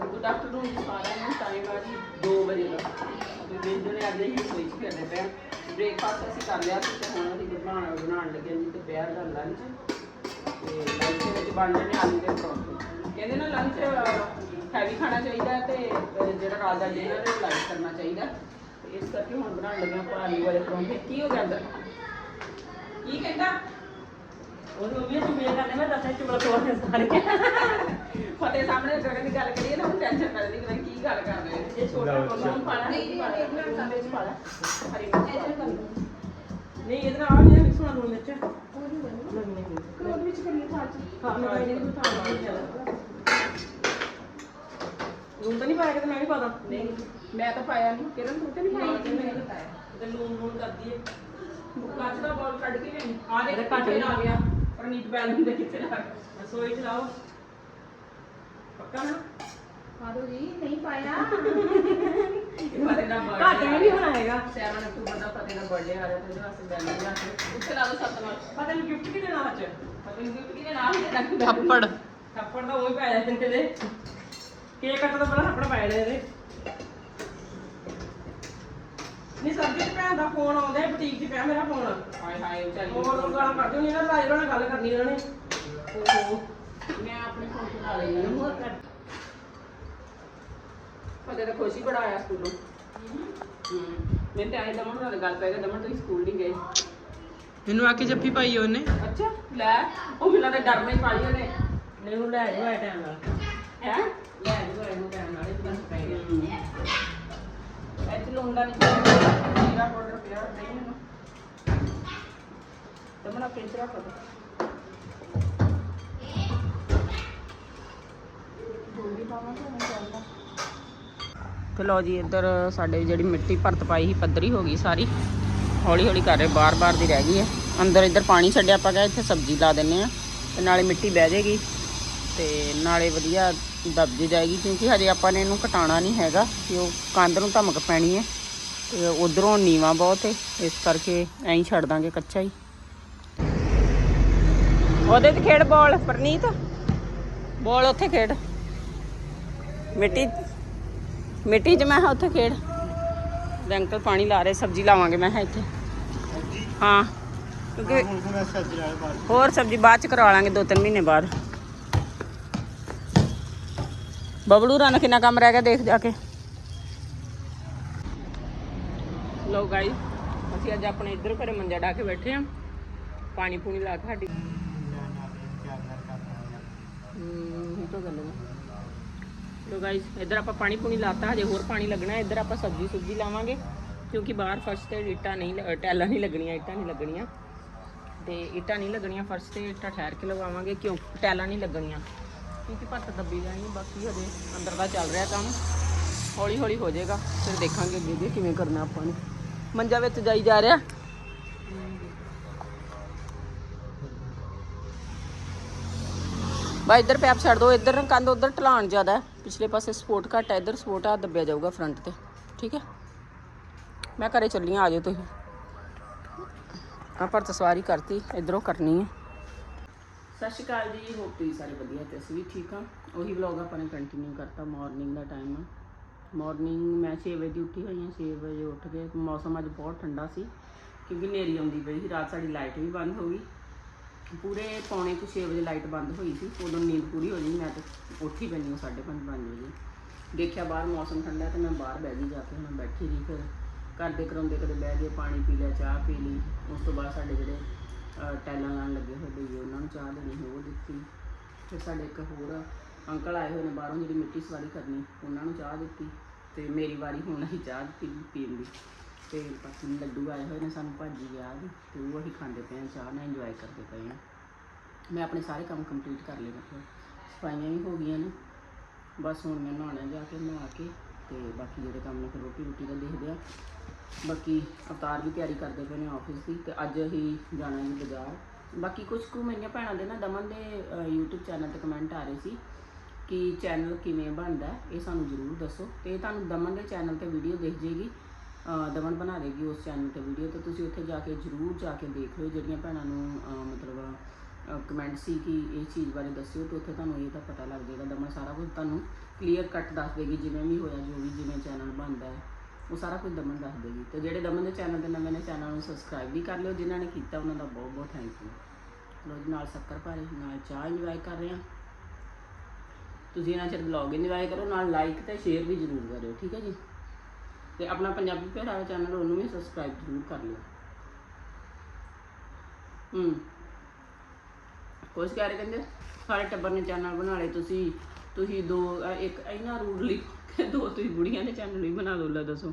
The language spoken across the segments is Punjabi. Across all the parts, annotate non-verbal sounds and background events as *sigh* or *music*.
ਗੁੱਡ ਆਫਟਰਨੂਨ ਜੀ ਸਾਰਿਆਂ ਨੂੰ ਟਾਈਮ ਆ ਜੀ 2 ਵਜੇ ਦਾ। ਤੇ ਬਿੰਦੂ ਨੇ ਅੱਜ ਹੀ ਸੋਈ ਚ ਕਰਦੇ ਪਏ ਬ੍ਰੇਕਫਾਸਟ ਅਸੀਂ ਕਰ ਲਿਆ ਸੀ ਤੇ ਹੁਣ ਅਸੀਂ ਬਣਾਉਣ ਬਣਾਉਣ ਲੱਗੇ ਜੀ ਦੁਪਹਿਰ ਦਾ ਲੰਚ ਤੇ ਲੰਚ ਵਿੱਚ ਬਣਦੇ ਨੇ ਆਲੂ ਦੇ ਪਰੌਂਠੇ। ਕਹਿੰਦੇ ਨਾ ਲੰਚ ਹੈਵੀ ਖਾਣਾ ਚਾਹੀਦਾ ਤੇ ਜਿਹੜਾ ਰਾਤ ਦਾ ਡਿਨਰ ਹੈ ਲਾਈਟ ਕਰਨਾ ਚਾਹੀਦਾ। ਇਸ ਕਰਕੇ ਹੁਣ ਬਣਾਉਣ ਲੱਗੇ ਆਪਾਂ ਆਲੂ ਵਾਲੇ ਪਰੌਂਠੇ। ਕੀ ਹੋ ਗਿਆ ਅੰਦਰ? ਕੀ ਕਹਿੰਦਾ? ਉਹਨੂੰ ਵੀ ਤੂੰ ਕਰਨੇ ਮੈਂ ਦੱਸਿਆ ਚੁਗਲ ਤੋੜਨੇ ਸਾਰੇ। ਫਤਿਹ ਸਾਹਮਣੇ ਗਗਨ ਦੀ ਗੱਲ ਕਰੀਏ ਨਾ ਹੁਣ ਟੈਨਸ਼ਨ ਪੈਂਦੀ ਕਿ ਮੈਂ ਕੀ ਗੱਲ ਕਰ ਰਹੇ ਇਹ ਛੋਟਾ ਕੋਲਾ ਪਾਣਾ ਨਹੀਂ ਪਾਣਾ ਵਿੱਚ ਪਾਣਾ ਹਰੀ ਮਿਰਚ। ਨਹੀਂ ਇਹਦੇ ਨਾਲ ਆ ਨਹੀਂ ਸੁਣਾ ਲੂਣ ਮਿਰਚ। ਨਹੀਂ ਨਹੀਂ ਕੋਲ ਵਿੱਚ ਕਰੀਏ ਖਾਚ ਹਾਂ ਮੈਂ ਇਹਦੇ ਨੂੰ ਤਾਂ ਨਹੀਂ। ਜ਼ਿਆਦਾ ਲੂਣ ਤਾਂ ਨਹੀਂ ਪਾਇਆ ਕਿ ਮੈਂ ਵੀ ਪਾਦਾ ਨਹੀਂ ਮੈਂ ਤਾਂ ਪਾਇਆ ਨਹੀਂ। ਕਿਰਨ ਤੂੰ ਤੇ ਨਹੀਂ ਪਾਇਆ? ਮੈਂ ਨਹੀਂ ਪਾਇਆ। ਤੇ ਲੂਣ ਲੂਣ ਕਰਦੀ ਏ। ਕੱਚ ਦਾ ਬੋਲ ਕੱਢ ਕੇ ਨਹੀਂ ਆ ਦੇ ਵੀ ਆ ਗਿਆ। ਪਰਨੀਤ ਬੈਲ ਦੇ ਕਿੱਥੇ ਗਿਆ। ਰਸੋਈ ਚ ਲਾਓ। ਪੱਕਾ ਨਾ ਮਾਧੋ ਜੀ ਨਹੀਂ ਪਾਇਆ। *laughs* ਫਤਿਹ ਦਾ ਬਰਥਡੇ ਘੱਟ ਵੀ ਨਹੀਂ ਹੋਣਾ ਹੈਗਾ 7 ਅਕਤੂਬਰ ਦਾ ਫਤਿਹ ਦਾ ਬਰਥਡੇ ਆ ਰਿਹਾ ਤੇ ਉਹਦੇ ਵਾਸਤੇ ਬੈਲ ਲਿਆ ਕੇ। ਉੱਥੇ ਲਾ ਦੋ ਸੱਤ ਨਾਲ ਪਤਾ ਨਹੀਂ ਗਿਫਟ ਕਿਹਦੇ ਨਾਲ ਅੱਜ ਫਤਿਹ ਨੂੰ ਗਿਫਟ ਕਿਹਦੇ ਨਾਮ ਦੇ ਰੱਖ ਥੱਪੜ। ਥੱਪੜ ਤਾਂ ਉਹੀ ਪਾਇਆ ਦਿੰਦੇ ਦੇ ਕੇਕ ਕੱਟ ਤੋਂ ਪਹਿਲਾਂ ਥੱਪੜ ਪਾਇਆ ਇਹਦੇ। ਨਹੀਂ ਸਰਦੀ ਚ ਭੈਣ ਦਾ ਫੋਨ ਆਉਂਦਾ ਹੈ ਬੁਟੀਕ 'ਚ ਪਿਆ ਮੇਰਾ ਫੋਨ ਹਾਏ ਹਾਏ ਵਿਚਾਰੀ ਹੋਰ ਉਹ ਗਾਲਾਂ ਨਹੀਂ ਨਾ ਲਾਜ ਨਾਲ ਗੱਲ ਕਰਨੀ ਇਹਨਾਂ ਨੇ। ਓਹੋ ਮੈਂ ਆਪਣੇ ਫੋਨ ਤੇ ਲਾ ਲਈ ਨਾ ਫਤਿਹ ਦਾ ਖੁਸ਼ੀ ਬੜਾ ਆਇਆ ਸਕੂਲੋਂ। ਹੂੰ ਮੈਂ ਤੇ ਆਏ ਦਮਨ ਨਾਲ ਗੱਲ ਪੈ ਗਈ ਦਮਨ ਤੁਸੀਂ ਸਕੂਲ ਨਹੀਂ ਗਏ। ਮੈਨੂੰ ਆ ਕੇ ਜੱਫੀ ਪਾਈ ਉਹਨੇ। ਅੱਛਾ ਲੈ ਉਹ ਮਿਲਾ ਤੇ ਡਰ ਨਹੀਂ ਪਾਈ ਉਹਨੇ। ਨਹੀਂ ਉਹ ਲੈ ਜਾਓ ਟਾਈਮ ਨਾਲ। ਹੈ? ਲੈ ਜਾਓ ਇਹਨੂੰ ਟਾਈਮ ਨਾਲ ਇਹ ਬਸ ਪੈ ਗਿਆ। ਇੱਥੇ ਲੂੰਡਾ ਨਹੀਂ ਚਾਹੀਦਾ ਜੀਰਾ ਪਾਊਡਰ ਪਿਆ ਨਹੀਂ ਮੈਨੂੰ। ਦਮਨ ਆ ਪਿੰਚ ਰੱਖ ਦੋ ਗੋਲੀ ਪਾਵਾਂ ਕਿ ਚਾਹੀਦਾ ਤੇ ਲੋ ਜੀ, ਇੱਧਰ ਸਾਡੇ ਜਿਹੜੀ ਮਿੱਟੀ ਭਰਤ ਪਾਈ ਸੀ, ਪੱਧਰੀ ਹੋ ਗਈ ਸਾਰੀ। ਹੌਲੀ ਹੌਲੀ ਕਰ ਰਹੇ ਬਾਰ-ਬਾਰ ਦੀ ਰਹਿ ਗਈ ਹੈ। ਅੰਦਰ ਇੱਧਰ ਪਾਣੀ ਛੱਡਿਆ, ਆਪਾਂ ਕਿਹਾ ਇੱਥੇ ਸਬਜ਼ੀ ਲਾ ਦਿੰਨੇ ਆ ਤੇ ਨਾਲੇ ਮਿੱਟੀ ਬਹਿ ਜਾਏਗੀ ਤੇ ਨਾਲੇ ਵਧੀਆ ਦਬਜ ਜਾਏਗੀ, ਕਿਉਂਕਿ ਹਜੇ ਆਪਾਂ ਨੇ ਇਹਨੂੰ ਕਟਾਣਾ ਨਹੀਂ ਹੈਗਾ ਕਿ ਉਹ ਕੰਧ ਨੂੰ ਧਮਕ ਪੈਣੀ ਹੈ ਤੇ ਉਧਰੋਂ ਨੀਵਾ ਬਹੁਤ ਹੈ, ਇਸ ਕਰਕੇ ਐਂ ਹੀ ਛੱਡ ਦਾਂਗੇ ਕੱਚਾ ਹੀ। ਉਹਦੇ ਤੇ ਖੇਡ ਬੋਲ, ਪਰਨੀਤ। ਬੋਲ, ਉੱਥੇ ਖੇਡ। ਮਿੱਟੀ ਮਿੱਟੀ 'ਚ ਮੈਂ ਕਿਹਾ ਉੱਥੇ ਖੇਡ ਤੇ ਅੰਕਲ ਪਾਣੀ ਲਾ ਰਹੇ ਸਬਜ਼ੀ ਲਾਵਾਂਗੇ ਮੈਂ ਕਿਹਾ ਇੱਥੇ ਹਾਂ ਕਿਉਂਕਿ ਹੋਰ ਸਬਜ਼ੀ ਬਾਅਦ ਚ ਕਰਵਾ ਲਾਂਗੇ ਦੋ ਤਿੰਨ ਮਹੀਨੇ ਬਾਅਦ ਬਬਲੂ ਰਾਂ ਕਿੰਨਾ ਕੰਮ ਰਹਿ ਗਿਆ ਦੇਖ ਜਾ ਕੇ ਲੋ ਗਾਈ ਅਸੀਂ ਅੱਜ ਆਪਣੇ ਇੱਧਰ ਘਰੇ ਮੰਜਾ ਢਾ ਕੇ ਬੈਠੇ ਆ ਪਾਣੀ ਪੂਣੀ ਲਾ ਕੇ ਸਾਡੀ ਹੂੰ ਇਹ ਤਾਂ ਗੱਲ ਹੈ ਲੋ ਗਾਇਸ ਇੱਧਰ ਆਪਾਂ ਪਾਣੀ ਪੂਣੀ ਲਾਤਾ, ਹਜੇ ਹੋਰ ਪਾਣੀ ਲੱਗਣਾ ਇੱਧਰ ਆਪਾਂ ਸਬਜ਼ੀ ਸੁਬਜ਼ੀ ਲਾਵਾਂਗੇ, ਕਿਉਂਕਿ ਬਾਹਰ ਫਰਸ਼ ਤੇ ਇੱਟਾਂ ਨਹੀਂ ਲ- ਟੈਲਾਂ ਨਹੀਂ ਲੱਗਣੀਆਂ, ਇੱਟਾਂ ਨਹੀਂ ਲੱਗਣੀਆਂ। ਤੇ ਇੱਟਾਂ ਨਹੀਂ ਲੱਗਣੀਆਂ ਫਰਸ਼ ਤੇ ਇੱਟਾਂ ਠਹਿਰ ਕੇ ਲਗਾਵਾਂਗੇ, ਕਿਉਂ? ਟੈਲਾਂ ਨਹੀਂ ਲੱਗਣੀਆਂ। ਕਿਉਂਕਿ ਭੱਤ ਦੱਬੀ ਜਾਣੀ, ਬਾਕੀ ਹਜੇ ਅੰਦਰ ਦਾ ਚੱਲ ਰਿਹਾ ਕੰਮ। ਹੌਲੀ ਹੌਲੀ ਹੋ ਜਾਏਗਾ, ਫਿਰ ਦੇਖਾਂਗੇ ਅੱਗੇ ਅੱਗੇ ਕਿਵੇਂ ਕਰਨਾ ਆਪਾਂ ਨੇ। ਮੰਜਾ ਵਿੱਚ ਜਾਈ ਜਾ ਰਿਹਾ। ਬਾ, ਇੱਧਰ ਪੈਪ ਛੱਡ ਦੋ, ਇੱਧਰ ਕੰਧ ਉੱਧਰ ਢਲਾਣ ਜ਼ਿਆਦਾ ਪਿਛਲੇ ਪਾਸੇ ਸਪੋਰਟ ਘੱਟ ਹੈ, ਇੱਧਰ ਸਪੋਰਟ ਆ, ਦੱਬਿਆ ਜਾਊਗਾ ਫਰੰਟ ਤੇ। ਠੀਕ ਹੈ? ਮੈਂ ਘਰੇ ਚੱਲੀ ਆਂ ਆ ਜਾਓ ਤੁਸੀਂ। ਆ ਪਰ ਸਵਾਰੀ ਕਰਤੀ, ਇਧਰੋਂ ਕਰਨੀ ਹੈ। ਸਤਿ ਸ਼੍ਰੀ ਅਕਾਲ ਜੀ ਹੋਪ ਤੁਸੀਂ ਸਾਰੇ ਵਧੀਆ ਤੇ ਅਸੀਂ ਵੀ ਠੀਕ ਹਾਂ। ਉਹੀ ਵਲੌਗ ਆਪਾਂ ਨੇ ਕੰਟੀਨਿਊ ਕਰਤਾ ਮਾਰਨਿੰਗ ਦਾ ਟਾਈਮ ਆ। ਮਾਰਨਿੰਗ ਮੈਂ 6 ਵਜੇ ਦੀ ਉੱਠੀ ਹੋਈ ਹਾਂ 6 ਵਜੇ ਉੱਠ ਕੇ ਮੌਸਮ ਅੱਜ ਬਹੁਤ ਠੰਡਾ ਸੀ, ਕਿਉਂਕਿ ਹਨੇਰੀ ਆਉਂਦੀ ਪਈ ਸੀ, ਰਾਤ ਸਾਡੀ ਲਾਈਟ ਵੀ ਬੰਦ ਹੋ ਗਈ। ਪੂਰੇ ਪੌਣੇ ਕੁ 6 ਵਜੇ ਲਾਈਟ ਬੰਦ ਹੋਈ ਸੀ ਉਦੋਂ ਨੀਂਦ ਪੂਰੀ ਹੋ ਗਈ ਮੈਂ ਤਾਂ ਉੱਠੀ ਪੈਣੀ 5:30 5 ਵਜੇ। ਦੇਖਿਆ ਬਾਹਰ ਮੌਸਮ ਠੰਡਾ ਤੇ ਮੈਂ ਬਾਹਰ ਬਹਿ ਗਈ ਜਾ ਕੇ ਹੁਣ ਬੈਠੀ ਰਹੀ ਫਿਰ। ਘਰ ਦੇ ਕਰਾਉਂਦੇ ਕਦੇ ਬਹਿ ਗਏ ਪਾਣੀ ਪੀ ਲਿਆ ਚਾਹ ਪੀ ਲਈ। ਉਸ ਤੋਂ ਬਾਅਦ ਸਾਡੇ ਜਿਹੜੇ ਅਹ, ਟੈਲਾਂ ਲਾਉਣ ਲੱਗੇ ਹੋਏ ਬਈ ਉਹਨਾਂ ਨੂੰ ਚਾਹ ਦੇਣੀ ਸੀ, ਉਹ ਦਿੱਤੀ। ਫਿਰ ਸਾਡੇ ਇੱਕ ਹੋਰ ਅੰਕਲ ਆਏ ਹੋਏ ਨੇ ਬਾਹਰੋਂ ਜਿਹੜੀ ਮਿੱਟੀ ਸਵਾਰੀ ਕਰਨੀ ਉਹਨਾਂ ਨੂੰ ਚਾਹ ਦਿੱਤੀ। ਤੇ ਮੇਰੀ ਵਾਰੀ ਹੁਣ ਅਸੀਂ ਚਾਹ ਪੀ ਪੀਣ ਦੀ। ਤੇ ਬਾਕੀ ਲੱਡੂ ਆਏ ਹੋਏ ਨੇ ਸਾਨੂੰ ਭਾਜੀ ਵਿਆਹ ਦੀ ਤੇ ਉਹ ਅਸੀਂ ਖਾਂਦੇ ਪਏ ਹਾਂ ਚਾਹ ਨਾਲ ਇੰਜੋਏ ਕਰਦੇ ਪਏ ਹਾਂ। ਮੈਂ ਆਪਣੇ ਸਾਰੇ ਕੰਮ ਕੰਪਲੀਟ ਕਰ ਲਏ ਮਤਲਬ ਸਫਾਈਆਂ ਵੀ ਹੋ ਗਈਆਂ ਨੇ। ਬਸ ਹੁਣ ਮੈਂ ਨਹਾਉਣਾ ਜਾ ਕੇ ਨਹਾ ਕੇ ਤੇ ਬਾਕੀ ਜਿਹੜੇ ਕੰਮ ਨੇ ਫਿਰ ਰੋਟੀ ਰੋਟੀ ਦਾ ਦੇਖਦੇ ਆ ਬਾਕੀ ਅਵਤਾਰ ਵੀ ਤਿਆਰੀ ਕਰਦੇ ਪਏ ਨੇ ਆਫਿਸ ਦੀ ਤੇ ਅੱਜ ਅਸੀਂ ਜਾਣਾ ਜੀ ਬਾਜ਼ਾਰ। ਬਾਕੀ ਕੁਝ ਕੁ ਮੇਰੀਆਂ ਭੈਣਾਂ ਦੇ ਨਾ ਦਮਨ ਦੇ ਅਹ, YouTube ਚੈਨਲ ਤੇ ਕਮੈਂਟ ਆ ਰਹੇ ਸੀ ਕਿ ਚੈਨਲ ਕਿਵੇਂ ਬਣਦਾ ਇਹ ਸਾਨੂੰ ਜ਼ਰੂਰ ਦੱਸੋ। ਤੇ ਤੁਹਾਨੂੰ ਦਮਨ ਦੇ ਚੈਨਲ ਤੇ ਵੀਡੀਓ ਦਿਖ ਜੇਗੀ ਦਮਨ ਬਣਾ ਦੇਗੀ ਉਸ ਚੈਨਲ ਤੇ ਵੀਡੀਓ ਤੇ ਤੁਸੀਂ ਉੱਥੇ ਜਾ ਕੇ ਜ਼ਰੂਰ ਜਾ ਕੇ ਦੇਖ ਲਿਓ ਜਿਹੜੀਆਂ ਭੈਣਾਂ ਨੂੰ ਮਤਲਬ ਕਮੈਂਟ ਸੀ ਕਿ ਇਹ ਚੀਜ਼ ਬਾਰੇ ਦੱਸਿਓ, ਤੇ ਉੱਥੇ ਤੁਹਾਨੂੰ ਇਹ ਤਾਂ ਪਤਾ ਲੱਗ ਜਾਏਗਾ। ਦਮਨ ਸਾਰਾ ਕੁਝ ਤੁਹਾਨੂੰ ਕਲੀਅਰ ਕੱਟ ਦੱਸ ਦੇਗੀ, ਜਿਵੇਂ ਵੀ ਹੋਇਆ, ਜੋ ਵੀ ਜਿਵੇਂ ਚੈਨਲ ਬਣਦਾ ਹੈ, ਉਹ ਸਾਰਾ ਕੁਝ ਦਮਨ ਦੱਸ ਦੇਗੀ। ਤੇ ਜਿਹੜੇ ਦਮਨ ਦੇ ਚੈਨਲ ਤੇ ਨਵੇਂ ਨੇ ਚੈਨਲ ਨੂੰ ਸਬਸਕ੍ਰਾਈਬ ਵੀ ਕਰ ਲਿਓ, ਜਿਨ੍ਹਾਂ ਨੇ ਕੀਤਾ, ਉਹਨਾਂ ਦਾ ਬਹੁਤ ਬਹੁਤ ਥੈਂਕ ਯੂ ਲੋ ਜੀ, ਨਾਲ ਸ਼ੱਕਰ ਭਾਰੇ, ਨਾਲ ਚਾਹ ਇੰਜੋਏ ਕਰ ਰਹੇ ਹਾਂ। ਤੁਸੀਂ ਇਹਨਾਂ ਚਿਰ ਵਲੌਗ ਇੰਜੋਏ ਕਰੋ, ਨਾਲ ਲਾਈਕ ਤੇ ਸ਼ੇਅਰ ਵੀ ਜ਼ਰੂਰ ਕਰਿਓ, ਠੀਕ ਹੈ ਜੀ? ਤੇ ਆਪਣਾ ਪੰਜਾਬੀ ਪਹਿਰਾਵਾ ਚੈਨਲ ਉਹਨੂੰ ਵੀ ਸਬਸਕ੍ਰਾਈਬ ਜ਼ਰੂਰ ਕਰ ਲਿਓ। ਹੂੰ। ਕੁਛ ਕਹਿ ਰਹੇ ਕਹਿੰਦੇ, ਸਾਰੇ ਟੱਬਰ ਨੇ ਚੈਨਲ ਬਣਾ ਲਏ, ਤੁਸੀਂ ਤੁਸੀਂ ਦੋ, ਅਹ ਇੱਕ ਇੰਨਾ ਰੂਡਲੀ ਦੋ, ਤੁਸੀਂ ਬੁੜੀਆਂ ਦੇ ਚੈਨਲ ਵੀ ਬਣਾ ਲਓ, ਲੈ ਦੱਸੋ।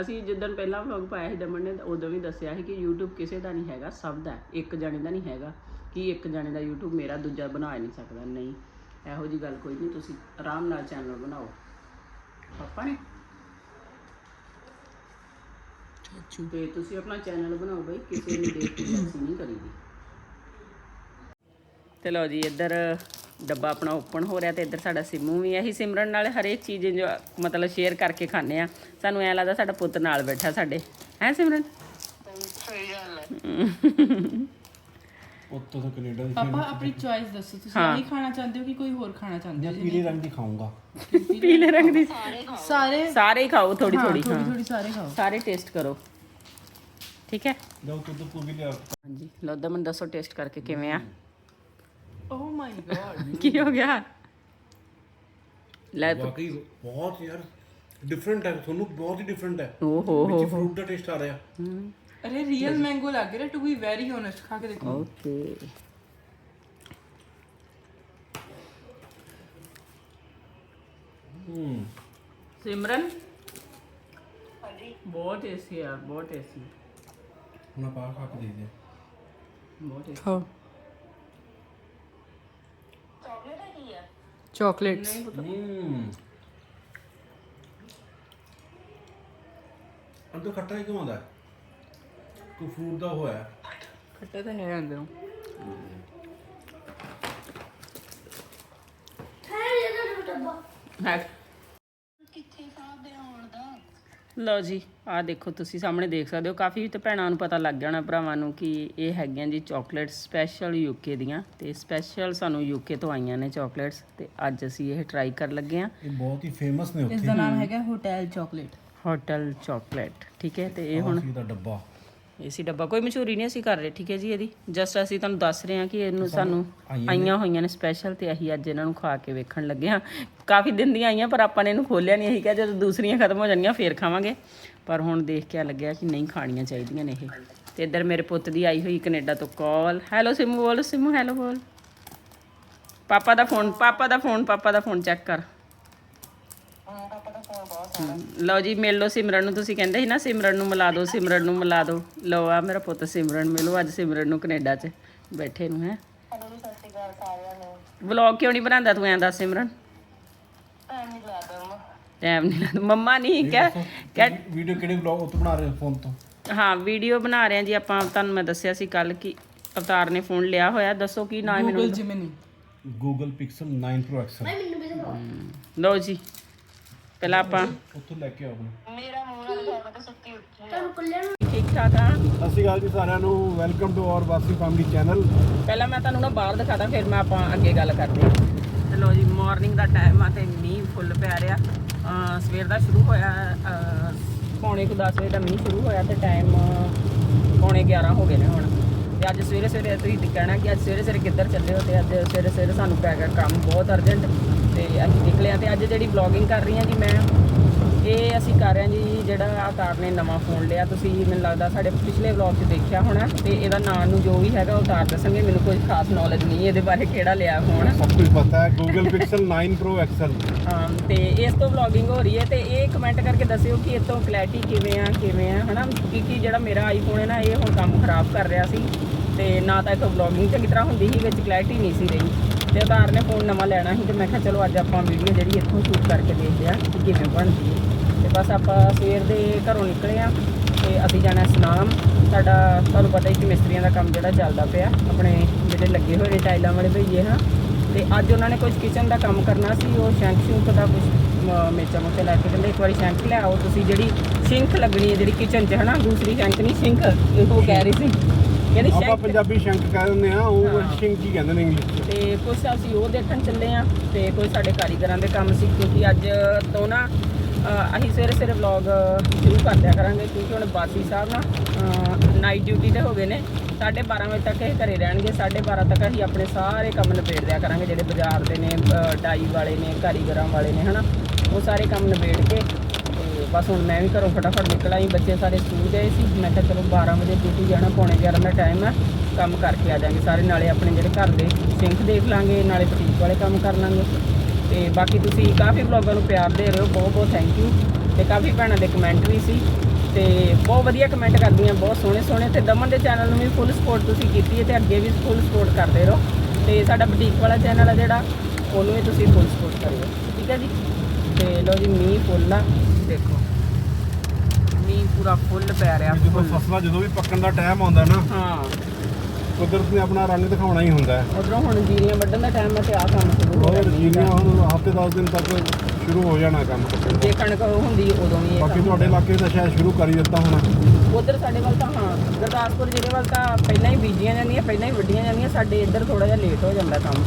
ਅਸੀਂ ਜਿੱਦਣ ਪਹਿਲਾਂ ਵਲੌਗ ਪਾਇਆ ਸੀ ਦਮਨ ਨੇ, ਉਦੋਂ ਵੀ ਦੱਸਿਆ ਸੀ ਕਿ YouTube ਕਿਸੇ ਦਾ ਨਹੀਂ ਹੈਗਾ, ਸਭ ਦਾ, ਇੱਕ ਜਣੇ ਦਾ ਨਹੀਂ ਹੈਗਾ, ਕਿ ਇੱਕ ਜਣੇ ਦਾ YouTube ਮੇਰਾ, ਦੂਜਾ ਬਣਾ ਨਹੀਂ ਸਕਦਾ। ਨਹੀਂ, ਇਹੋ ਜੀ ਗੱਲ ਕੋਈ ਨਹੀਂ, ਤੁਸੀਂ ਆਰਾਮ ਨਾਲ ਚੈਨਲ ਬਣਾਓ। ਪਾਪਾ ਨੇ ਚਾਚੂ ਤੇ ਤੁਸੀਂ ਆਪਣਾ ਚੈਨਲ ਬਣਾਓ ਬਈ ਕਿਸੇ ਨੂੰ ਦੇਖ ਕੇ ਜੈਸੀ ਨਹੀਂ ਕਰੀਦੀ। ਤੇ ਲਓ ਜੀ ਇੱਧਰ ਡੱਬਾ ਆਪਣਾ ਓਪਨ ਹੋ ਰਿਹਾ ਤੇ ਇੱਧਰ ਸਾਡਾ ਸਿਮੂ ਵੀ ਹੈ ਅਸੀਂ ਸਿਮਰਨ ਨਾਲ ਹਰੇਕ ਚੀਜ਼ ਜੋ ਮਤਲਬ ਸ਼ੇਅਰ ਕਰਕੇ ਖਾਂਦੇ ਆ। ਸਾਨੂੰ ਐ ਲੱਗਦਾ ਸਾਡਾ ਪੁੱਤ ਨਾਲ ਬੈਠਾ ਸਾਡੇ। ਹੈ ਸਿਮਰਨ? *laughs* ਉੱਤੋਂ ਤੋਂ ਕੈਨੇਡਾ ਦੀ ਪਾਪਾ ਆਪਣੀ ਚੋਇਸ ਦੱਸੋ ਤੁਸੀਂ ਹਾਂ। ਇਹੀ ਖਾਣਾ ਚਾਹੁੰਦੇ ਹੋ ਕਿ ਕੋਈ ਹੋਰ ਖਾਣਾ ਚਾਹੁੰਦੇ ਜਾਂ ਹੋ? ਪੀਲੇ ਰੰਗ ਦੀ ਖਾਊਂਗਾ। ਪੀਲੇ ਰੰਗ ਦੀ। ਸਾਰੇ ਸਾਰੇ ਹੀ ਖਾਓ ਥੋੜੀ ਥੋੜੀ ਥੋੜੀ ਹਾਂ। ਥੋੜੀ ਸਾਰੇ ਖਾਓ। ਸਾਰੇ ਟੇਸਟ ਕਰੋ। ਠੀਕ ਹੈ? ਜਾਓ ਤੂੰ ਤੂੰ ਵੀ ਲਿਆ ਹਾਂਜੀ ਲਓ ਦਮਨ ਦੱਸੋ ਟੇਸਟ ਕਰਕੇ ਕਿਵੇਂ ਆ। ਓ ਮਾਈ ਗॉड ਕੀ ਹੋ ਗਿਆ? ਲੈ ਤੂੰ। ਵਾਕਈ ਬਹੁਤ ਯਾਰ ਡਿਫਰੈਂਟ ਹੈ ਤੁਹਾਨੂੰ ਬਹੁਤ ਹੀ ਡਿਫਰੈਂਟ ਹੈ। ਓ ਹੋ ਹੋ ਵਿੱਚ ਫਰੂਟ ਦਾ ਟੇਸਟ ਆ ਰਿਹਾ। ਅਰੇ ਰੀਅਲ ਮੈਂਗੋ ਲੱਗ ਰਿਹਾ ਟੂ ਬੀ ਵੈਰੀ ਓਨੈਸਟ ਖਾ ਕੇ ਦੇਖੋ। ਓਕੇ ਹੂੰ। ਸਿਮਰਨ? ਬਹੁਤ ਟੇਸਟੀ ਆ ਬਹੁਤ ਟੇਸਟੀ ਹੁਣ ਆਪਾਂ ਖਾ ਕੇ ਦੇਖਦੇ ਹਾਂ। ਬਹੁਤ tasty। ਖਾਓ ਚਾਕਲੇਟਸ ਹੂੰ। ਅੰਦਰ ਖੱਟਾ ਹੀ ਕਿਉਂ ਆਉਂਦਾ? ਹੈ? ਕੋਈ ਫਰੂਟ ਦਾ ਹੋਇਆ ਖੱਟਾ ਤਾਂ ਹੈ? ਅੰਦਰੋਂ ਹੈ ਲਓ ਜੀ ਆਹ ਦੇਖੋ ਤੁਸੀਂ ਸਾਹਮਣੇ ਦੇਖ ਸਕਦੇ ਹੋ। ਕਾਫੀ ਤੇ ਭੈਣਾਂ ਨੂੰ ਪਤਾ ਲੱਗ ਜਾਣਾ ਭਰਾਵਾਂ ਨੂੰ ਕਿ ਇਹ ਹੈਗੀਆਂ ਜੀ ਚਾਕਲੇਟ ਸਪੈਸ਼ਲ ਯੂਕੇ ਦੀਆਂ। ਤੇ ਸਪੈਸ਼ਲ ਸਾਨੂੰ ਯੂਕੇ ਤੋਂ ਆਈਆਂ ਨੇ ਚਾਕਲੇਟਸ ਤੇ ਅੱਜ ਅਸੀਂ ਇਹ ਟਰਾਈ ਕਰ ਲੱਗੇ ਆ ਇਹ ਬਹੁਤ ਹੀ ਫੇਮਸ ਨੇ ਇਸ ਉੱਥੇ। ਦਾ ਨਾਮ ਹੈਗਾ ਹੋਟਲ ਚਾਕਲੇਟ ਹੋਟਲ ਚਾਕਲੇਟ ਠੀਕ ਹੈ? ਤੇ ਇਹ ਹੁਣ ਦਾ ਡੱਬਾ। ਏਸੀ ਡੱਬਾ ਕੋਈ ਮਸ਼ਹੂਰੀ ਨਹੀਂ ਅਸੀਂ ਕਰ ਰਹੇ ਠੀਕ ਹੈ ਜੀ ਇਹਦੀ। ਜਸਟ ਅਸੀਂ ਤੁਹਾਨੂੰ ਦੱਸ ਰਹੇ ਹਾਂ ਕਿ ਇਹਨੂੰ ਸਾਨੂੰ ਆਈਆਂ ਹੋਈਆਂ ਨੇ ਸਪੈਸ਼ਲ ਤੇ ਅਸੀਂ ਅੱਜ ਇਹਨਾਂ ਨੂੰ ਖਾ ਕੇ ਵੇਖਣ ਲੱਗੇ ਹਾਂ। ਕਾਫੀ ਦਿਨ ਦੀਆਂ ਆਈਆਂ ਪਰ ਆਪਾਂ ਨੇ ਇਹਨੂੰ ਖੋਲਿਆ ਨਹੀਂ ਅਸੀਂ ਕਿਹਾ ਜਦੋਂ ਦੂਸਰੀਆਂ ਖਤਮ ਹੋ ਜਾਣਗੀਆਂ ਫੇਰ ਖਾਵਾਂਗੇ। ਪਰ ਹੁਣ ਦੇਖ ਕੇ ਆ ਲੱਗਿਆ ਕਿ ਨਹੀਂ ਖਾਣੀਆਂ ਚਾਹੀਦੀਆਂ ਨੇ ਇਹ। ਤੇ ਇੱਧਰ ਮੇਰੇ ਪੁੱਤ ਦੀ ਆਈ ਹੋਈ ਕੈਨੇਡਾ ਤੋਂ ਕਾਲ ਹੈਲੋ ਸਿਮੂ ਬੋਲ ਸਿਮੂ ਹੈਲੋ ਬੋਲ। ਪਾਪਾ ਦਾ ਫੋਨ ਪਾਪਾ ਦਾ ਫੋਨ ਪਾਪਾ ਦਾ ਫੋਨ ਚੈੱਕ ਕਰ। ਲਓ ਜੀ ਮਿਲ ਲਓ ਸਿਮਰਨ ਨੂੰ ਤੁਸੀਂ ਕਹਿੰਦੇ ਸੀ ਨਾ ਸਿਮਰਨ ਨੂੰ ਮਿਲਾ ਦਿਓ ਸਿਮਰਨ ਨੂੰ ਮਿਲਾ ਦਿਓ। ਲਓ ਆ ਮੇਰਾ ਪੁੱਤ ਸਿਮਰਨ ਮਿਲੋ ਅੱਜ ਸਿਮਰਨ ਨੂੰ ਕੈਨੇਡਾ 'ਚ ਬੈਠੇ ਨੂੰ ਹੈ। ਵਲੌਗ ਕਿਉਂ ਨਹੀਂ ਬਣਾਉਂਦਾ ਤੂੰ ਐਂ ਦੱਸ ਸਿਮਰਨ? ਟਾਈਮ ਨਹੀਂ ਲੱਗਦਾ ਮੰਮਾ ਨਹੀਂ ਕਹਿ ਕਹਿ ਵੀਡੀਓ ਕਿਹੜੇ ਵਲੌਗ ਉੱਤੇ ਬਣਾ ਰਹੇ ਹੋ ਫੋਨ ਤੋਂ? ਹਾਂ ਵੀਡੀਓ ਬਣਾ ਰਹੇ ਹਾਂ ਜੀ ਆਪਾਂ। ਤੁਹਾਨੂੰ ਮੈਂ ਦੱਸਿਆ ਸੀ ਕੱਲ ਕਿ ਅਵਤਾਰ ਨੇ ਫੋਨ ਲਿਆ ਹੋਇਆ। ਦੱਸੋ ਕੀ ਨਾਮ ਹੈ ਮੈਨੂੰ Google Gemini Google Pixel 9 Pro XL ਲਓ ਜੀ। ਪਹਿਲਾਂ ਆਪਾਂ ਉੱਥੋਂ ਲੈ ਕੇ ਆਓ ਆਪਣਾ। ਠੀਕ ਠਾਕ ਆ। ਸਤਿ ਸ਼੍ਰੀ ਅਕਾਲ ਜੀ ਸਾਰਿਆਂ ਨੂੰ welcome to our Vasi family channel ਪਹਿਲਾਂ ਮੈਂ ਤੁਹਾਨੂੰ ਨਾ ਬਾਹਰ ਦਿਖਾਦਾ ਫਿਰ ਮੈਂ ਆਪਾਂ ਅੱਗੇ ਗੱਲ ਕਰਦੇ ਹਾਂ। ਤੇ ਲੋ ਜੀ ਮਾਰਨਿੰਗ ਦਾ ਟਾਈਮ ਆ ਤੇ ਮੀਂਹ ਫੁੱਲ ਪੈ ਰਿਹਾ। ਸਵੇਰ ਦਾ ਸ਼ੁਰੂ ਹੋਇਆ ਪੌਣੇ ਕੁ 10 ਵਜੇ ਦਾ ਮੀਂਹ ਸ਼ੁਰੂ ਹੋਇਆ ਤੇ ਟਾਈਮ ਪੌਣੇ 11 ਹੋ ਗਏ ਨੇ ਹੁਣ। ਤੇ ਅੱਜ ਸਵੇਰੇ ਸਵੇਰੇ ਤੁਸੀਂ ਕਹਿਣਾ ਕਿ ਅੱਜ ਸਵੇਰੇ ਸਵੇਰੇ ਕਿੱਧਰ ਚੱਲੇ ਹੋ ਤੇ ਅੱਜ ਸਵੇਰੇ ਸਵੇਰੇ ਸਾਨੂੰ ਪੈ ਗਿਆ ਕੰਮ ਬਹੁਤ ਅਰਜੈਂਟ ਤੇ ਅਸੀਂ ਨਿਕਲੇ ਆ ਤੇ ਅੱਜ ਜਿਹੜੀ ਵਲੌਗਿੰਗ ਕਰ ਰਹੀ ਹਾਂ ਜੀ ਮੈਂ ਇਹ ਅਸੀਂ ਕਰ ਰਹੇ ਹਾਂ ਜੀ ਜਿਹੜਾ ਆਕਾਰ ਨੇ ਨਵਾਂ ਫੋਨ ਲਿਆ। ਤੁਸੀਂ ਮੈਨੂੰ ਲੱਗਦਾ ਸਾਡੇ ਪਿਛਲੇ ਵਲੌਗ 'ਚ ਦੇਖਿਆ ਹੋਣਾ ਤੇ ਇਹਦਾ ਨਾਂ ਨੂੰ ਜੋ ਵੀ ਹੈਗਾ ਉਹ ਤਾਰ ਦੱਸਣਗੇ। ਮੈਨੂੰ ਕੋਈ ਖਾਸ ਨੌਲੇਜ ਨਹੀਂ ਇਹਦੇ ਬਾਰੇ ਕਿਹੜਾ ਲਿਆ ਫੋਨ ਸਭ ਕੁਝ ਪਤਾ ਹੈ Google Pixel 9 Pro XL ਹਾਂ ਤੇ ਇਸ ਤੋਂ ਵਲੌਗਿੰਗ ਹੋ ਰਹੀ ਹੈ ਤੇ ਇਹ ਕਮੈਂਟ ਕਰਕੇ ਦੱਸਿਓ ਕਿ ਇਹ ਤੋਂ ਕਲੈਰਿਟੀ ਕਿਵੇਂ ਆ ਕਿਵੇਂ ਆ ਹਨਾ? ਕਿਉਂਕਿ ਜਿਹੜਾ ਮੇਰਾ ਆਈਫੋਨ ਹੈ ਨਾ ਇਹ ਹੁਣ ਕੰਮ ਖਰਾਬ ਕਰ ਰਿਹਾ ਸੀ ਤੇ ਨਾ ਤਾਂ ਇਹ ਤੋਂ ਵਲੌਗਿੰਗ ਚੰਗੀ ਤਰ੍ਹਾਂ ਹੁੰਦੀ ਸੀ ਵਿੱਚ ਕਲੈਰਿਟੀ ਨਹੀਂ ਸੀ ਰਹੀ। ਤੇ ਉਤਾਰ ਨੇ ਫੋਨ ਨਵਾਂ ਲੈਣਾ ਸੀ ਤੇ ਮੈਂ ਕਿਹਾ ਚਲੋ ਅੱਜ ਆਪਾਂ ਵੀਡੀਓ ਜਿਹੜੀ ਇੱਥੋਂ ਸ਼ੂਟ ਕਰਕੇ ਦੇਖਦੇ ਆ ਕਿ ਕਿਵੇਂ ਬਣਦੀ ਹੈ। ਤੇ ਬਸ ਆਪਾਂ ਸਵੇਰ ਦੇ ਘਰੋਂ ਨਿਕਲੇ ਆ ਤੇ ਅਸੀਂ ਜਾਣਾ ਸੁਨਾਮ। ਸਾਡਾ ਤੁਹਾਨੂੰ ਪਤਾ ਹੀ ਕਿ ਮਿਸਤਰੀਆਂ ਦਾ ਕੰਮ ਜਿਹੜਾ ਚੱਲਦਾ ਪਿਆ। ਆਪਣੇ ਜਿਹੜੇ ਲੱਗੇ ਹੋਏ ਨੇ ਟਾਈਲਾਂ ਵਾਲੇ ਭਈਏ ਹਾਂ ਤੇ ਅੱਜ ਉਹਨਾਂ ਨੇ ਕੁਝ ਕਿਚਨ ਦਾ ਕੰਮ ਕਰਨਾ ਸੀ ਉਹ ਸ਼ੈਂਕ ਸ਼ੂਕ ਦਾ ਕੁਝ ਮੇਚਾ ਮੁੱਚਾ ਲੈ ਕੇ ਕਹਿੰਦੇ ਇੱਕ ਵਾਰੀ ਸ਼ੈਂਕ ਲੈ ਆਓ। ਤੁਸੀਂ ਜਿਹੜੀ ਸਿੰਕ ਲੱਗਣੀ ਹੈ ਜਿਹੜੀ ਕਿਚਨ 'ਚ ਹਨਾ? ਦੂਸਰੀ ਸ਼ੈਂਕ ਨਹੀਂ ਸਿੰਕ। ਉਹ ਕਹਿ ਰਹੀ ਸੀ। ਕਹਿੰਦੀ ਆਪਾਂ ਸ਼ੈਂਕ ਪੰਜਾਬੀ ਸ਼ੰਕ ਕਹਿ ਦਿੰਦੇ ਆ ਉਹ। ਸ਼ਿੰਕ ਹੀ ਕਹਿੰਦੇ ਨੇ ਇੰਗਲਿਸ਼ ਤੇ ਕੁਝ ਅਸੀਂ ਉਹ ਦੇਖਣ ਚੱਲੇ ਆ ਤੇ ਕੋਈ ਸਾਡੇ ਕਾਰੀਗਰਾਂ ਦੇ ਕੰਮ ਸੀ ਕਿਉਂਕਿ ਅੱਜ ਤੋਂ ਨਾ ਅਸੀਂ ਸਵੇਰੇ ਸਵੇਰੇ ਵਲੌਗ ਸ਼ੁਰੂ ਕਰ ਦਿਆ ਕਰਾਂਗੇ ਕਿਉਂਕਿ ਹੁਣ ਬਾਸੀ ਸਾਹਿਬ ਨਾ ਨਾਈਟ ਡਿਊਟੀ ਤੇ ਹੋ ਗਏ ਨੇ। 12:30 ਵਜੇ ਤੱਕ ਇਹ ਘਰੇ ਰਹਿਣਗੇ 12:30 ਤੱਕ ਅਸੀਂ ਆਪਣੇ ਸਾਰੇ ਕੰਮ ਨਿਬੇੜ ਦਿਆ ਕਰਾਂਗੇ, ਜਿਹੜੇ ਬਾਜ਼ਾਰ ਦੇ ਨੇ ਡਾਈ ਵਾਲੇ ਨੇ, ਕਾਰੀਗਰਾਂ ਵਾਲੇ ਨੇ, ਹਨਾ। ਉਹ ਸਾਰੇ ਕੰਮ ਨਿਬੇੜ ਕੇ, ਤੇ ਬਸ ਹੁਣ ਮੈਂ ਵੀ ਘਰੋਂ ਫਟਾਫਟ ਨਿਕਲ ਆਈ, ਬੱਚੇ ਸਾਰੇ ਸਕੂਲ ਗਏ ਸੀ। ਮੈਂ ਕਿਹਾ ਚਲੋ 12 ਵਜੇ ਡਿਊਟੀ ਜਾਣਾ, ਪੌਣੇ 11 ਦਾ ਟਾਈਮ ਹੈ ਕੰਮ ਕਰਕੇ ਆ ਜਾਾਂਗੇ। ਸਾਰੇ ਨਾਲੇ ਆਪਣੇ ਜਿਹੜੇ ਘਰ ਦੇ ਸਿੰਕ ਦੇਖ ਲਾਂਗੇ, ਨਾਲੇ ਬੁਟੀਕ ਵਾਲੇ ਕੰਮ ਕਰ ਲਾਂਗੇ। ਤੇ ਬਾਕੀ ਤੁਸੀਂ ਕਾਫੀ ਵਲੌਗਾਂ ਨੂੰ ਪਿਆਰ ਦੇ ਰਹੇ ਹੋ ਬਹੁਤ ਬਹੁਤ ਥੈਂਕ ਯੂ ਤੇ ਕਾਫੀ ਭੈਣਾਂ ਦੇ ਕਮੈਂਟ ਵੀ ਸੀ। ਤੇ ਬਹੁਤ ਵਧੀਆ ਕਮੈਂਟ ਕਰਦੀਆਂ ਬਹੁਤ ਸੋਹਣੇ ਸੋਹਣੇ। ਤੇ ਦਮਨ ਦੇ ਚੈਨਲ ਨੂੰ ਵੀ ਫੁੱਲ ਸਪੋਰਟ ਤੁਸੀਂ ਕੀਤੀ ਹੈ ਤੇ ਅੱਗੇ ਵੀ ਫੁੱਲ ਸਪੋਰਟ ਕਰਦੇ ਰਹੋ। ਤੇ ਸਾਡਾ ਬੁਟੀਕ ਵਾਲਾ ਚੈਨਲ ਹੈ ਜਿਹੜਾ ਉਹਨੂੰ ਵੀ ਤੁਸੀਂ ਫੁੱਲ ਸਪੋਰਟ ਕਰਿਓ। ਠੀਕ ਹੈ ਜੀ? ਤੇ ਲੋ ਜੀ ਮੀਂਹ ਫੁੱਲ ਆ। ਦੇਖੋ ਮੀਂਹ ਪੂਰਾ ਫੁੱਲ ਪੈ ਰਿਹਾ ਜਦੋਂ ਫਸਲਾਂ ਜਦੋਂ ਵੀ ਪੱਕਣ ਦਾ ਟਾਈਮ ਆਉਂਦਾ ਨਾ ਹਾਂ। ਕੁਦਰਤ ਨੇ ਆਪਣਾ ਰੰਗ ਦਿਖਾਉਣਾ ਹੀ ਹੁੰਦਾ ਹੈ। ਉਧਰੋਂ ਹੁਣ ਜੀਰੀਆਂ ਵੱਢਣ ਦਾ ਟਾਈਮ ਹੈ ਤੇ ਆ ਕੰਮ ਸ਼ੁਰੂ ਹੋ ਹੋਰ ਜੀਨੀਆਂ ਹੁਣ ਹਫ਼ਤੇ 10 ਦਿਨ ਤੱਕ ਸ਼ੁਰੂ ਹੋ ਜਾਣਾ ਕੰਮ ਦਾ ਜੇ ਕਣਕ ਹੁੰਦੀ ਉਦੋਂ ਵੀ ਇਹ ਬਾਕੀ ਕੰਮ ਤੁਹਾਡੇ ਇਲਾਕੇ ਤਾਂ ਸ਼ਾਇਦ ਸ਼ੁਰੂ ਕਰ ਹੀ ਦਿੱਤਾ ਹੋਣਾ। ਉਧਰ ਸਾਡੇ ਵੱਲ ਤਾਂ ਹਾਂ ਗੁਰਦਾਸਪੁਰ ਜ਼ਿਲ੍ਹੇ ਵੱਲ ਤਾਂ ਪਹਿਲਾਂ ਹੀ ਬੀਜੀਆਂ ਜਾਂਦੀਆਂ ਪਹਿਲਾਂ ਹੀ ਵੱਢੀਆਂ ਜਾਂਦੀਆਂ ਸਾਡੇ ਇੱਧਰ ਥੋੜਾ ਜਿਹਾ ਲੇਟ ਹੋ ਜਾਂਦਾ ਕੰਮ।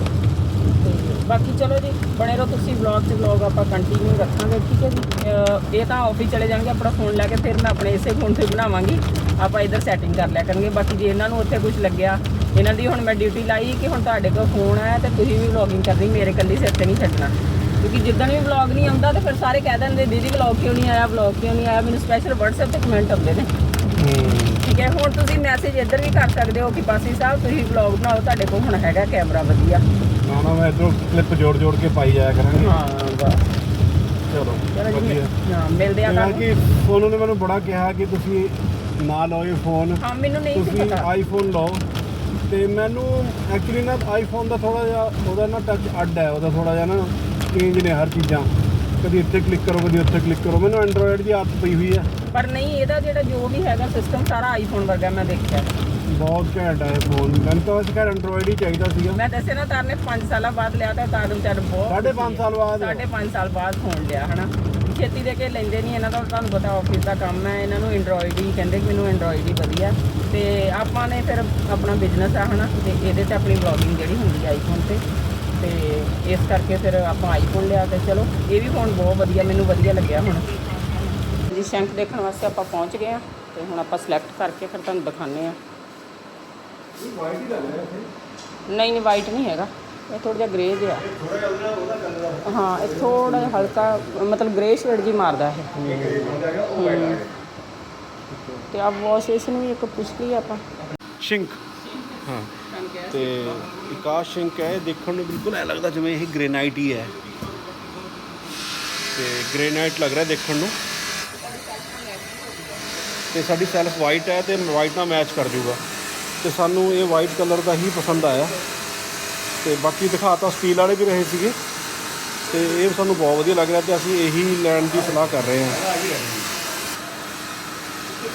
ਬਾਕੀ ਚਲੋ ਜੀ ਬਣੇ ਰਹੋ ਤੁਸੀਂ ਵਲੌਗ 'ਚ ਵਲੌਗ ਆਪਾਂ ਕੰਟੀਨਿਊ ਰੱਖਾਂਗੇ ਠੀਕ ਹੈ ਜੀ? ਅਹ ਇਹ ਤਾਂ ਆਫਿਸ ਚਲੇ ਜਾਣਗੇ ਆਪਣਾ ਫੋਨ ਲੈ ਕੇ ਫਿਰ ਮੈਂ ਆਪਣੇ ਇਸੇ ਫੋਨ ਤੇ ਬਣਾਵਾਂਗੀ। ਆਪਾਂ ਇੱਧਰ ਸੈਟਿੰਗ ਕਰ ਲਿਆ ਕਰਾਂਗੇ ਬਾਕੀ ਜੇ ਇਹਨਾਂ ਨੂੰ ਉੱਥੇ ਕੁਝ ਲੱਗਿਆ ਇਹਨਾਂ ਦੀ ਹੁਣ ਮੈਂ ਡਿਊਟੀ ਲਾਈ ਕਿ ਹੁਣ ਤੁਹਾਡੇ ਕੋਲ ਫੋਨ ਆਇਆ ਤੇ ਤੁਸੀਂ ਵੀ ਵਲੌਗਿੰਗ ਕਰਨੀ ਮੇਰੇ ਕੱਲੀ ਸਿਰ ਤੇ ਨਹੀਂ ਛੱਡਣਾ। ਕਿਉਂਕਿ ਜਿੱਦਣ ਵੀ ਵਲੌਗ ਨਹੀਂ ਆਉਂਦਾ ਤੇ ਫਿਰ ਸਾਰੇ ਕਹਿ ਦਿੰਦੇ ਦੀਦੀ ਵਲੌਗ ਕਿਉਂ ਨਹੀਂ ਆਇਆ ਵਲੌਗ ਕਿਉਂ ਨਹੀਂ ਆਇਆ? ਮੈਨੂੰ ਸਪੈਸ਼ਲ WhatsApp ਤੇ ਕਮੈਂਟ ਆਉਂਦੇ ਨੇ। ਠੀਕ ਹੈ ਹੁਣ ਤੁਸੀਂ ਮੈਸੇਜ ਇੱਧਰ ਵੀ ਕਰ ਸਕਦੇ ਹੋ ਕਿ ਬਾਸੀ ਸਾਹਿਬ ਤੁਸੀਂ ਵਲੌਗ ਬਣਾਓ ਤੁਹਾਡੇ ਕੋਲ ਹੁਣ ਹੈਗਾ ਕੈਮਰਾ ਵਧੀਆ। ਨਾ ਨਾ ਮੈਂ ਇਧਰੋਂ ਕਲਿੱਪ ਜੋੜ ਜੋੜ ਕੇ ਪਾਈ ਜਾਇਆ ਕਰਾਂਗੇ। ਹਾਂ ਬਸ। ਚਲੋ ਚਲੋ ਜੀ ਵਧੀਆ। ਹਾਂ ਮਿਲਦੇ ਆ ਕੱਲ੍ਹ। ਕਿ ਸੋਨੂ ਨੇ ਮੈਨੂੰ ਬੜਾ ਕਿਹਾ ਕਿ ਤੁਸੀਂ ਨਾ ਲਓ ਇਹ ਫੋਨ ਹਾਂ ਮੈਨੂੰ ਨਹੀਂ ਸੀ ਤੁਸੀਂ ਪਤਾ। ਆਈਫੋਨ ਲਓ। ਤੇ ਮੈਨੂੰ ਐਕਚੁਅਲੀ ਨਾ ਆਈਫੋਨ ਦਾ ਥੋੜਾ ਜਿਹਾ ਉਹਦਾ ਨਾ ਟੱਚ ਅੱਡ ਹੈ ਉਹਦਾ ਥੋੜਾ ਜਿਹਾ ਨਾ ਚੇਂਜ ਨੇ ਹਰ ਚੀਜ਼ਾਂ। ਕਦੀ ਇੱਥੇ ਕਲਿੱਕ ਕਰੋ ਕਦੀ ਉੱਥੇ ਕਲਿੱਕ ਕਰੋ। ਮੈਨੂੰ ਐਂਡਰੋਇਡ ਦੀ ਆਦਤ ਪਈ ਹੋਈ ਹੈ। ਪਰ ਨਹੀਂ ਇਹਦਾ ਜਿਹੜਾ ਜੋ ਵੀ ਹੈਗਾ ਸਿਸਟਮ ਸਾਰਾ ਆਈਫੋਨ ਵਰਗਾ ਮੈਂ ਦੇਖਿਆ। ਬਹੁਤ ਘੈਂਟ ਹੈ ਇਹ ਫੋਨ ਮੈਨੂੰ ਤਾਂ ਵੈਸੇ ਖੈਰ ਐਂਡਰੋਇਡ ਹੀ ਚਾਹੀਦਾ ਸੀਗਾ। ਮੈਂ ਦੱਸਿਆ ਨਾ ਤਾਰ ਨੇ 5 ਸਾਲਾਂ ਬਾਅਦ ਲਿਆ ਤਾਂ ਤਾਰ ਵਿਚਾਰ ਬਹੁਤ ਸਾਢੇ ਪੰਜ ਸਾਲ ਬਾਅਦ ਸਾਢੇ ਪੰਜ ਸਾਲ ਬਾਅਦ ਫੋਨ ਲਿਆ ਹਨਾ? ਛੇਤੀ ਦੇ ਕੇ ਲੈਂਦੇ ਨਹੀਂ ਇਹਨਾਂ ਦਾ ਤੁਹਾਨੂੰ ਪਤਾ ਆਫਿਸ ਦਾ ਕੰਮ ਹੈ ਇਹਨਾਂ ਨੂੰ ਐਂਡਰੋਇਡ ਹੀ ਕਹਿੰਦੇ ਕਿ ਮੈਨੂੰ ਐਂਡਰੋਇਡ ਹੀ ਵਧੀਆ। ਤੇ ਆਪਾਂ ਨੇ ਫਿਰ ਆਪਣਾ ਬਿਜ਼ਨਸ ਆ ਹਨਾ? ਤੇ ਇਹਦੇ ਤੇ ਆਪਣੀ ਵਲੌਗਿੰਗ ਜਿਹੜੀ ਹੁੰਦੀ ਹੈ ਆਈਫੋਨ ਤੇ। ਤੇ ਇਸ ਕਰਕੇ ਫਿਰ ਆਪਾਂ ਆਈਫੋਨ ਲਿਆ ਤੇ ਚਲੋ ਇਹ ਵੀ ਫੋਨ ਬਹੁਤ ਵਧੀਆ ਮੈਨੂੰ ਵਧੀਆ ਲੱਗਿਆ ਹੁਣ। ਜੀ ਸ਼ੈਂਕ ਦੇਖਣ ਵਾਸਤੇ ਆਪਾਂ ਪਹੁੰਚ ਗਏ ਆ ਤੇ ਹੁਣ ਆਪਾਂ ਸਿਲੈਕਟ ਕਰਕੇ ਫਿਰ ਤੁਹਾਨੂੰ ਦਿਖਾਉਂਦੇ ਆ। ਨਹੀਂ ਨਹੀਂ ਵਾਈਟ ਨਹੀਂ ਹੈਗਾ। ਇਹ ਥੋੜਾ ਜਿਹਾ ਗ੍ਰੇ ਜਿਹਾ। ਹਾਂ ਇਹ ਥੋੜਾ ਜਿਹਾ ਹਲਕਾ ਮਤਲਬ ਗ੍ਰੇ ਸ਼ੇਡ ਜੀ ਮਾਰਦਾ ਇਹ। ਹੂੰ। ਤੇ ਆ ਵਾਸ਼ੇਸ਼ਨ ਵੀ ਇੱਕ ਪੁੱਛ ਲਈ ਆਪਾਂ। ਸ਼ਿੰਕ ਹਾਂ। ਤੇ ਵਿਕਾਸ ਸ਼ਿੰਕ ਹੈ ਇਹ ਦੇਖਣ ਨੂੰ ਬਿਲਕੁਲ ਐ ਲੱਗਦਾ ਜਿਵੇਂ ਇਹ ਗ੍ਰੇਨਾਈਟ ਹੀ ਹੈ। ਤੇ ਗ੍ਰੇਨਾਈਟ ਲੱਗ ਰਿਹਾ ਦੇਖਣ ਨੂੰ। ਤੇ ਸਾਡੀ ਸੈਲਫ ਵਾਈਟ ਹੈ ਤੇ ਵਾਈਟ ਨਾਲ ਮੈਚ ਕਰ ਜਾਊਗਾ ਤੇ ਸਾਨੂੰ ਇਹ ਵਾਈਟ ਕਲਰ ਦਾ ਹੀ ਪਸੰਦ ਆਇਆ। ਤੇ ਬਾਕੀ ਦਿਖਾਤਾ ਸਟੀਲ ਵਾਲੇ ਵੀ ਰਹੇ ਸੀਗੇ। ਤੇ ਇਹ ਸਾਨੂੰ ਬਹੁਤ ਵਧੀਆ ਲੱਗ ਰਿਹਾ ਤੇ ਅਸੀਂ ਇਹੀ ਲੈਣ ਦੀ ਸਲਾਹ ਕਰ ਰਹੇ ਹਾਂ।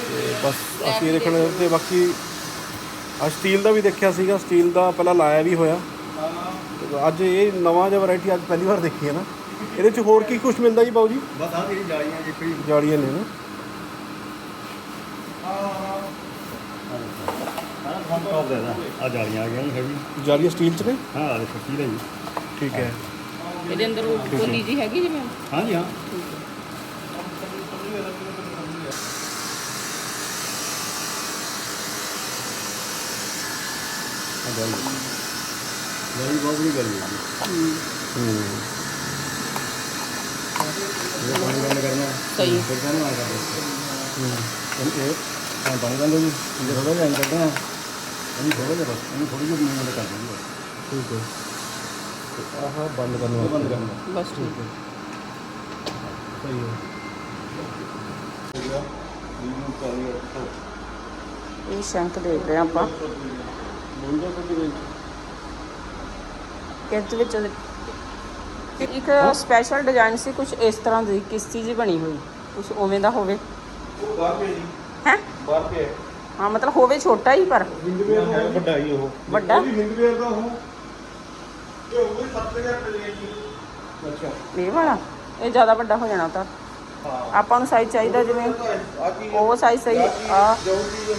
ਤੇ ਬਸ ਅਸੀਂ ਇਹ ਦੇਖਣ ਤੇ ਬਾਕੀ ਅੱਜ ਸਟੀਲ ਦਾ ਵੀ ਦੇਖਿਆ ਸੀਗਾ। ਸਟੀਲ ਦਾ ਪਹਿਲਾਂ ਲਾਇਆ ਵੀ ਹੋਇਆ। ਅੱਜ ਇਹ ਨਵਾਂ ਜਿਹਾ ਵੈਰਾਈਟੀ ਅੱਜ ਪਹਿਲੀ ਵਾਰ ਦੇਖੀ ਹੈ ਨਾ। ਇਹਦੇ ਚ ਹੋਰ ਕੀ ਕੁਝ ਮਿਲਦਾ ਜੀ ਬਾਊ ਜੀ? ਬਸ ਆ ਜਿਹੜੀ ਜਾਲੀਆਂ ਜਿੱਪੀ ਜਾਲੀਆਂ ਨੇ ਨਾ ਹਾਂ ਫੋਨ ਟੌਪ ਦੇ ਦਾ ਆ ਜਾਲੀਆਂ ਆ ਗਈਆਂ ਹੈਵੀ ਜਾਲੀਆਂ ਸਟੀਲ ਚ ਨੇ? ਹਾਂ ਆ ਦੇਖੋ ਕੀ ਰਹੀ ਠੀਕ ਹੈ। ਇਹਦੇ ਅੰਦਰ ਉਹ ਕੋਲੀ ਜੀ ਹੈਗੀ ਜਿਵੇਂ ਹਾਂ ਜੀ ਹਾਂ। ਜਾਲੀ। ਜਾਲੀ ਬਹੁਤ ਬੜੀ ਗਲੀ ਹੈ ਹੂੰ। ਇਹ ਪਾਣੀ ਬੰਦ ਕਰਨਾ। ਸਹੀ ਫਿਰ ਕਹਿੰਦੇ ਆ ਕਰਦੇ ਹੂੰ। ਇਹ ਹਾਂ ਪਾਣੀ ਬੰਦ ਹੋ ਜੀ। ਇਹ ਥੋੜਾ ਜਿਹਾ ਐਂ ਕੱਢਣਾ। ਇਹਨੂੰ ਥੋੜਾ ਜਿਹਾ ਬਸ ਇਹਨੂੰ ਥੋੜੀ ਜਿਹੀ ਮੂਵਮੈਂਟ ਕਰ ਦਿੰਦੀ ਠੀਕ ਹੈ। ਤੇ ਆਹ ਬੰਦ ਕਰਨ ਇਹ ਬੰਦ ਵਾਸਤੇ ਕਰਨਾ। ਬਸ ਠੀਕ ਹੈ। ਸਹੀ ਹੈ। ਇਹ ਸ਼ੈਂਕ ਦੇਖ ਰਹੇ ਆਪਾਂ। ਕਿਸ ਵਿੱਚ ਇੱਕ ਸਪੈਸ਼ਲ ਡਿਜ਼ਾਈਨ ਸੀ ਕੁਝ ਇਸ ਤਰ੍ਹਾਂ ਦੀ ਕਿਸ਼ਤੀ ਜੀ ਬਣੀ ਹੋਈ। ਕੁਝ ਉਵੇਂ ਦਾ ਹੋਵੇ। ਹੈ? ਬਾਹਰ ਹਾਂ ਮਤਲਬ ਹੋਵੇ ਛੋਟਾ ਹੀ ਪਰ ਵਿੰਡਵੇਅਰ ਦਾ ਵੱਡਾ ਹੀ ਉਹ। ਵੱਡਾ? ਵਿੰਡਵੇਅਰ ਦਾ ਉਹ ਇਹ ਉਹ ਵੀ 7000 ਰੁਪਏ ਦੀ ਜੀ। ਅੱਛਾ। ਇਹ ਵਾਲਾ? ਇਹ ਜ਼ਿਆਦਾ ਵੱਡਾ ਹੋ ਜਾਣਾ ਤਾਂ। ਆਪਾਂ ਨੂੰ ਸਾਈਜ਼ ਚਾਹੀਦਾ ਜਿਵੇਂ ਉਹ ਸਾਈਜ਼ ਸਹੀ ਆ। ਜਾਊਗੀ